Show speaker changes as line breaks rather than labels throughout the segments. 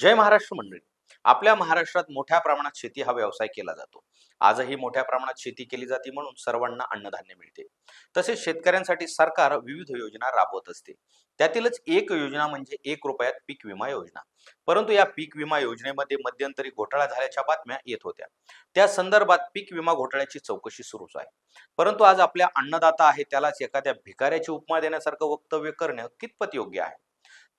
जय महाराष्ट्र मंडळी. आपल्या महाराष्ट्रात मोठ्या प्रमाणात शेती हा व्यवसाय केला जातो. आजही मोठ्या प्रमाणात शेती केली जाते म्हणून सर्वांना अन्नधान्य मिळते. तसेच शेतकऱ्यांसाठी सरकार विविध योजना राबवत असते. त्यातीलच एक योजना म्हणजे एक रुपयात पीक विमा योजना. परंतु या पीक विमा योजनेमध्ये मध्यंतरी घोटाळा झाल्याच्या बातम्या येत होत्या. त्या संदर्भात पीक विमा घोटाळ्याची चौकशी सुरूच आहे. परंतु आज आपल्या अन्नदाता आहे त्यालाच एखाद्या भिकाऱ्याची उपमा देण्यासारखं वक्तव्य करणं कितपत योग्य आहे?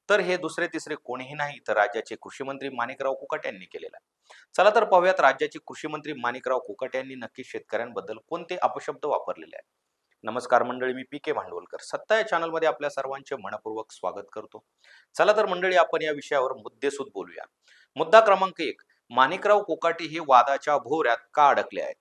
तर हे दुसरे तिसरे कोणीही नाही तर राज्याचे कृषी मंत्री माणिकराव कुकट यांनी केलेला चला तर पाहूयात राज्याचे कृषी मंत्री माणिकराव कुकट यांनी नक्की शेतकऱ्यांबद्दल कोणते अपशब्द वापरलेले आहेत. नमस्कार मंडळी मी पी के भांडवलकर. सत्ता या चॅनलमध्ये आपल्या सर्वांचे मनपूर्वक स्वागत करतो. चला तर मंडळी आपण या विषयावर मुद्देसूद बोलूया. मुद्दा क्रमांक एक माणिकराव कोकाटे हे वादाच्या भोवऱ्यात का अडकले आहेत?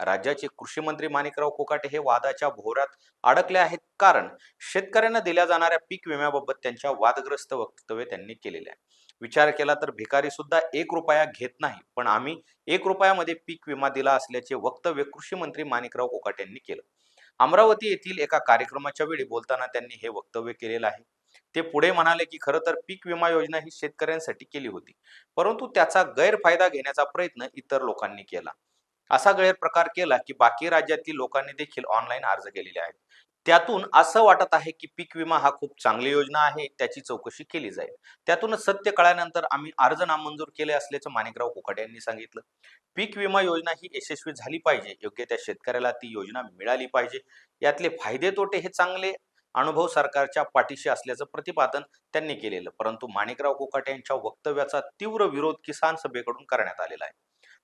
राज्याचे कृषी मंत्री माणिकराव कोकाटे हे वादाच्या भोवरात अडकले आहेत. कारण शेतकऱ्यांना दिल्या जाणाऱ्या पीक विम्याबाबत त्यांच्या वादग्रस्त वक्तव्य त्यांनी केलेले आहे. विचार केला तर भिकारी सुद्धा एक रुपया घेत नाही. पण आम्ही एक रुपयामध्ये पीक विमा दिला असल्याचे वक्तव्य कृषी मंत्री माणिकराव कोकाटे यांनी केलं. अमरावती येथील एका कार्यक्रमाच्या वेळी बोलताना त्यांनी हे वक्तव्य केलेलं आहे. ते पुढे म्हणाले की खरं तर पीक विमा योजना ही शेतकऱ्यांसाठी केली होती. परंतु त्याचा गैरफायदा घेण्याचा प्रयत्न इतर लोकांनी केला. असा गैरप्रकार केला की बाकी राज्यातील लोकांनी देखील ऑनलाईन अर्ज केलेले आहेत. त्यातून असं वाटत आहे की पीक विमा हा खूप चांगली योजना आहे त्याची चौकशी केली जाईल. त्यातूनच सत्य कळल्यानंतर आम्ही अर्ज नामंजूर केले असल्याचं माणिकराव कोकाटे यांनी सांगितलं. पीक विमा योजना ही यशस्वी झाली पाहिजे योग्य त्या शेतकऱ्याला ती योजना मिळाली पाहिजे. यातले फायदे तोटे हे चांगले अनुभव सरकारच्या पाठीशी असल्याचं प्रतिपादन त्यांनी केलेलं. परंतु माणिकराव कोकाटे यांच्या वक्तव्याचा तीव्र विरोध किसान सभेकडून करण्यात आलेला आहे.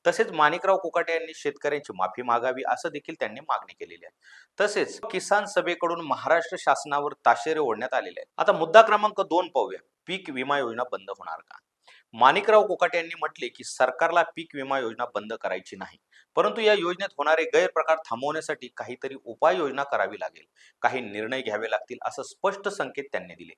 तसेच माणिकराव कोकाटे यांनी शेतकऱ्यांची माफी मागावी असं देखील त्यांनी मागणी केलेली आहे. तसेच किसान सभेकडून महाराष्ट्र शासनावर ताशेरे ओढण्यात आलेले आहेत. आता मुद्दा क्रमांक दोन पाहूया. पीक विमा योजना बंद होणार का? माणिकराव कोकाटे यांनी म्हटले की सरकारला पीक विमा योजना बंद करायची नाही. परंतु या योजनेत होणारे गैरप्रकार थांबवण्यासाठी काहीतरी उपाययोजना करावी लागेल. काही निर्णय घ्यावे लागतील असं स्पष्ट संकेत त्यांनी दिले.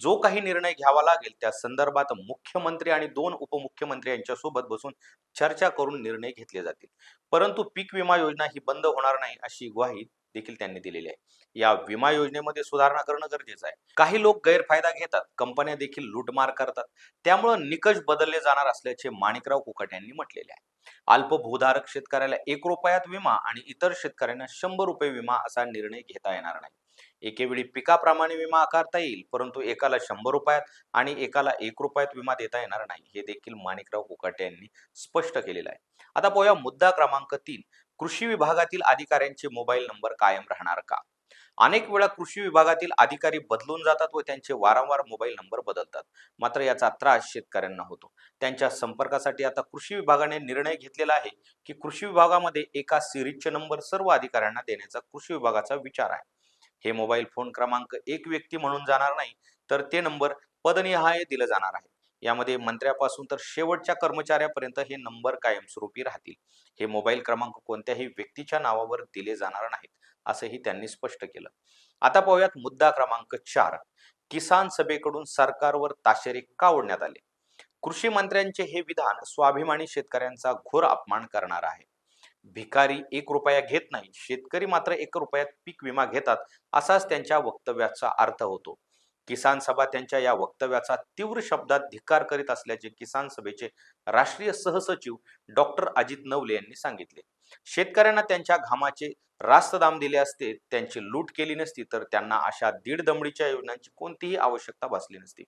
जो काही निर्णय घ्यावा लागेल त्या संदर्भात मुख्यमंत्री आणि दोन उपमुख्यमंत्री यांच्यासोबत बसून चर्चा करून निर्णय घेतले जातील. परंतु पीक विमा योजना ही बंद होणार नाही अशी ग्वाही देखील त्यांनी दिलेली आहे. या विमा योजनेमध्ये सुधारणा करणं गरजेचं आहे. काही लोक गैरफायदा घेतात. कंपन्या देखील लूटमार करतात. त्यामुळं निकष बदलले जाणार असल्याचे माणिकराव कुकट यांनी म्हटलेले आहे. अल्पभूधारक शेतकऱ्याला एक रुपयात विमा आणि इतर शेतकऱ्यांना शंभर रुपये विमा असा निर्णय घेता येणार नाही. एकेवेळी पिकाप्रमाणे विमा आकारता येईल परंतु एकाला शंभर रुपयात आणि एकाला एक रुपयात विमा देता येणार नाही हे देखील माणिकराव कुकाटे यांनी स्पष्ट केलेलं आहे. आता पाहूया मुद्दा क्रमांक तीन. कृषी विभागातील अधिकाऱ्यांचे मोबाईल नंबर कायम राहणार का? अनेक वेळा कृषी विभागातील अधिकारी बदलून जातात व त्यांचे वारंवार मोबाईल नंबर बदलतात. मात्र याचा त्रास शेतकऱ्यांना होतो. त्यांच्या संपर्कासाठी आता कृषी विभागाने निर्णय घेतलेला आहे की कृषी विभागामध्ये एका सिरीजचे नंबर सर्व अधिकाऱ्यांना देण्याचा कृषी विभागाचा विचार आहे. हे मोबाईल फोन क्रमांक एक व्यक्ती म्हणून जाणार नाही तर ते नंबर पदनिहाय दिलं जाणार आहे. यामध्ये मंत्र्यापासून तर शेवटच्या कर्मचाऱ्यापर्यंत हे नंबर कायमस्वरूपी राहतील. हे मोबाईल क्रमांक कोणत्याही व्यक्तीच्या नावावर दिले जाणार नाहीत असंही त्यांनी स्पष्ट केलं. आता पाहूयात मुद्दा क्रमांक चार. किसान सभेकडून सरकारवर ताशेरे का ओढण्यात आले? कृषी मंत्र्यांचे हे विधान स्वाभिमानी शेतकऱ्यांचा घोर अपमान करणार आहे. भिकारी एक रुपया घेत नाही शेतकरी मात्र एक रुपयात पीक विमा घेतात असाच त्यांच्या वक्तव्याचा अर्थ होतो. किसान सभा त्यांच्या या वक्तव्याचा तीव्र शब्दात धिक्कार करीत असल्याचे किसान सभेचे राष्ट्रीय सहसचिव डॉक्टर अजित नवले यांनी सांगितले. शेतकऱ्यांना त्यांच्या घामाचे रास्त दाम दिले असते त्यांची लूट केली नसती तर त्यांना अशा दीड दमडीच्या योजनांची कोणतीही आवश्यकता भासली नसती.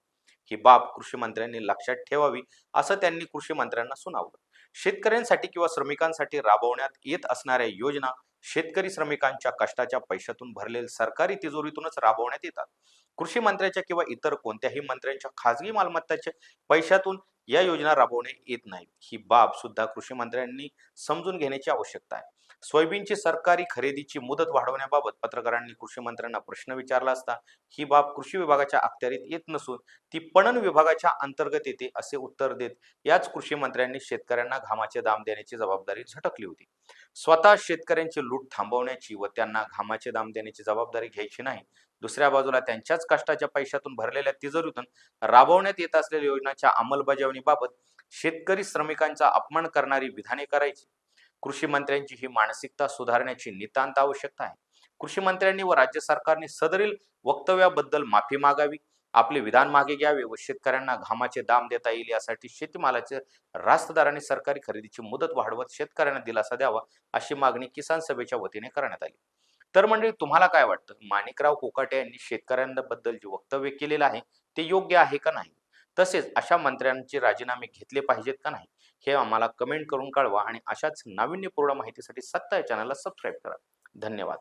ही बाब कृषी मंत्र्यांनी लक्षात ठेवावी असं त्यांनी कृषी मंत्र्यांना सुनावलं. शेतकऱ्यांसाठी किंवा श्रमिकांसाठी राबवण्यात येत असणाऱ्या योजना शेतकरी श्रमिकांच्या कष्टाच्या पैशातून भरलेल्या सरकारी तिजोरीतूनच राबवण्यात येतात. कृषी मंत्र्याच्या किंवा इतर कोणत्याही मंत्र्यांच्या खासगी मालमत्ताच्या पैशातून या योजना राबवणे येत नाही. ही बाब सुद्धा कृषी मंत्र्यांनी समजून घेण्याची आवश्यकता आहे. सोयाबीनची सरकारी खरेदीची मुदत वाढवण्याबाबत पत्रकारांनी कृषी मंत्र्यांना प्रश्न विचारला असता ही बाब कृषी विभागाच्या अखत्यारीत येत नसून ती पणन विभागाच्या अंतर्गत येते असे उत्तर देत याच कृषी मंत्र्यांनी शेतकऱ्यांना घामाचे दाम देण्याची जबाबदारी झटकली होती. स्वतः शेतकऱ्यांची लूट थांबवण्याची व त्यांना घामाचे दाम देण्याची जबाबदारी घ्यायची नाही दुसऱ्या बाजूला त्यांच्याच कष्टाच्या पैशातून भरलेल्या तिजोरीतून राबवण्यात येत असलेल्या योजनांच्या अंमलबजावणीबाबत शेतकरी श्रमिकांचा अपमान करणारी विधाने करायची. कृषी मंत्र्यांची ही मानसिकता सुधारण्याची नितांत आवश्यकता आहे. कृषी मंत्र्यांनी व राज्य सरकारने सदरील वक्तव्याबद्दल माफी मागावी आपले विधान मागे घ्यावे व शेतकऱ्यांना घामाचे दाम देता येईल यासाठी शेतीमालाचे रास्त दराने सरकारी खरेदीची मुदत वाढवत शेतकऱ्यांना दिलासा द्यावा अशी मागणी किसान सभेच्या वतीने करण्यात आली. तर मंडळी तुम्हाला काय वाटतं? माणिकराव कोकाटे यांनी शेतकऱ्यांबद्दल जे वक्तव्य केलेलं आहे ते योग्य आहे का नाही? तसेच अशा मंत्र्यांचे राजीनामे घेतले पाहिजेत का नाही हे आम्हाला कमेंट करून कळवा आणि अशाच नाविन्यपूर्ण माहितीसाठी सत्ता या चॅनलला सबस्क्राईब करा. धन्यवाद.